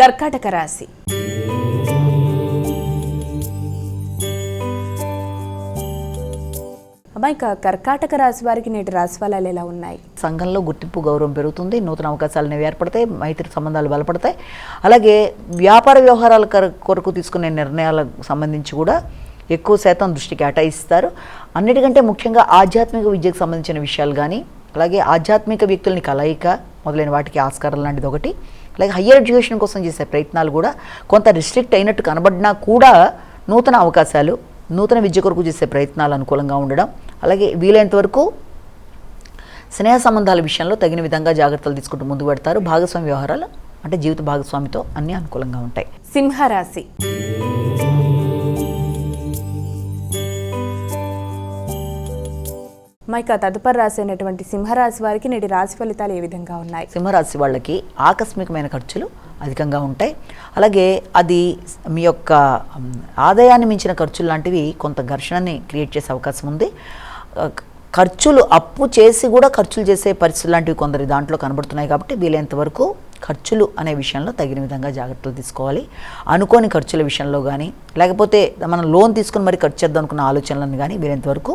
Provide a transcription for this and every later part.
కర్కాటక రాశి. అమ్మాయి కర్కాటక రాశి వారికి నేటి రాశి ఫలాలు ఎలా ఉన్నాయి? సంఘంలో గుర్తింపు గౌరవం పెరుగుతుంది. నూతన అవకాశాలు అనేవి ఏర్పడతాయి. మైత్రి సంబంధాలు బలపడతాయి. అలాగే వ్యాపార వ్యవహారాల కొరకు తీసుకునే నిర్ణయాలకు సంబంధించి కూడా ఎక్కువ శాతం దృష్టి కేటాయిస్తారు. అన్నిటికంటే ముఖ్యంగా ఆధ్యాత్మిక విద్యకు సంబంధించిన విషయాలు కానీ అలాగే ఆధ్యాత్మిక వ్యక్తులని కలయిక మొదలైన వాటికి ఆస్కారం లాంటిది ఒకటి. అలాగే హయ్యర్ ఎడ్యుకేషన్ కోసం చేసే ప్రయత్నాలు కూడా కొంత రిస్ట్రిక్ట్ అయినట్టు కనబడినా కూడా నూతన అవకాశాలు నూతన విద్య కొరకు చేసే ప్రయత్నాలు అనుకూలంగా ఉండడం అలాగే వీలైనంత వరకు స్నేహ సంబంధాల విషయంలో తగిన విధంగా జాగ్రత్తలు తీసుకుంటూ ముందుకు పెడతారు. భాగస్వామి వ్యవహారాలు అంటే జీవిత భాగస్వామితో అన్నీ అనుకూలంగా ఉంటాయి. సింహరాశి. మైక తదుపరి రాశి సింహరాశి వారికి నేటి రాశి ఫలితాలు ఏ విధంగా ఉన్నాయి? సింహరాశి వాళ్ళకి ఆకస్మికమైన ఖర్చులు అధికంగా ఉంటాయి. అలాగే అది మీ యొక్క ఆదాయాన్ని మించిన ఖర్చులు లాంటివి కొంత ఘర్షణని క్రియేట్ చేసే అవకాశం ఉంది. ఖర్చులు అప్పు చేసి కూడా ఖర్చులు చేసే పరిస్థితులు లాంటివి కొందరి దాంట్లో కనబడుతున్నాయి కాబట్టి వీలైనంత వరకు ఖర్చులు అనే విషయంలో తగిన విధంగా జాగ్రత్తలు తీసుకోవాలి. అనుకోని ఖర్చుల విషయంలో కానీ లేకపోతే మనం లోన్ తీసుకుని మరి ఖర్చు చేద్దాం అనుకున్న ఆలోచనలను కానీ వీలైనంత వరకు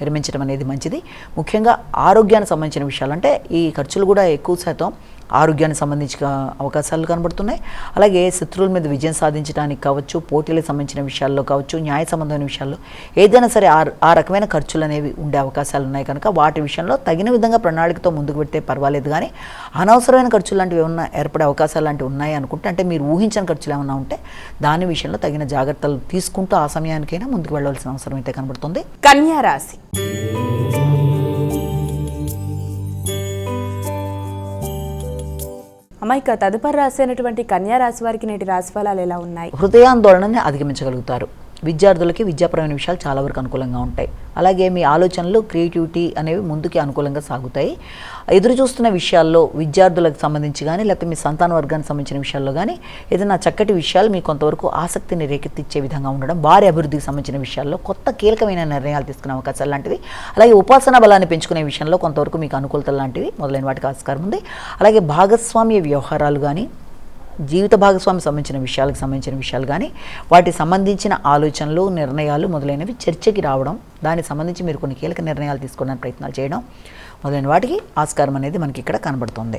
విరమించడం అనేది మంచిది. ముఖ్యంగా ఆరోగ్యానికి సంబంధించిన విషయాలు అంటే ఈ ఖర్చులు కూడా ఎక్కువ శాతం ఆరోగ్యానికి సంబంధించిన అవకాశాలు కనబడుతున్నాయి. అలాగే శత్రువుల మీద విజయం సాధించడానికి కావచ్చు పోటీలకు సంబంధించిన విషయాల్లో కావచ్చు న్యాయ సంబంధమైన విషయాల్లో ఏదైనా సరే ఆ ఆ రకమైన ఖర్చులు అనేవి ఉండే అవకాశాలు ఉన్నాయి కనుక వాటి విషయంలో తగిన విధంగా ప్రణాళికతో ముందుకు పెడితే పర్వాలేదు కానీ అనవసరమైన ఖర్చులు లాంటివి ఏమన్నా ఏర్పడే అవకాశాలు లాంటివి ఉన్నాయి అనుకుంటే అంటే మీరు ఊహించని ఖర్చులు ఏమన్నా ఉంటే దాని విషయంలో తగిన జాగ్రత్తలు తీసుకుంటూ ఆ సమయానికైనా ముందుకు వెళ్ళవలసిన అవసరం అయితే కనబడుతుంది. కన్యా రాశి. అమాయక తదుపరి రాశి అయినటువంటి కన్యా రాశి వారికి నేటి రాశి ఫలాలు ఎలా ఉన్నాయి? హృదయాందోళనని అధిగమించగలుగుతారు. విద్యార్థులకి విద్యాపరమైన విషయాలు చాలా వరకు అనుకూలంగా ఉంటాయి. అలాగే మీ ఆలోచనలు క్రియేటివిటీ అనేవి ముందుకి అనుకూలంగా సాగుతాయి. ఎదురు చూస్తున్న విషయాల్లో విద్యార్థులకు సంబంధించి కానీ లేకపోతే మీ సంతాన వర్గానికి సంబంధించిన విషయాల్లో కానీ ఏదైనా చక్కటి విషయాలు మీ కొంతవరకు ఆసక్తిని రేకెత్తిచ్చే విధంగా ఉండడం వారి అభివృద్ధికి సంబంధించిన విషయాల్లో కొత్త కీలకమైన నిర్ణయాలు తీసుకునే అవకాశాలు లాంటివి అలాగే ఉపాసన బలాన్ని పెంచుకునే విషయంలో కొంతవరకు మీకు అనుకూలతలు లాంటివి మొదలైన వాటికి ఆస్కారం ఉంది. అలాగే భాగస్వామ్య వ్యవహారాలు కానీ జీవిత భాగస్వామి సంబంధించిన విషయాలకు సంబంధించిన విషయాలు కానీ వాటికి సంబంధించిన ఆలోచనలు నిర్ణయాలు మొదలైనవి చర్చకి రావడం దానికి సంబంధించి మీరు కొన్ని కీలక నిర్ణయాలు తీసుకోవడానికి ప్రయత్నాలు చేయడం మొదలైన వాటికి ఆస్కారం అనేది మనకి ఇక్కడ కనబడుతుంది.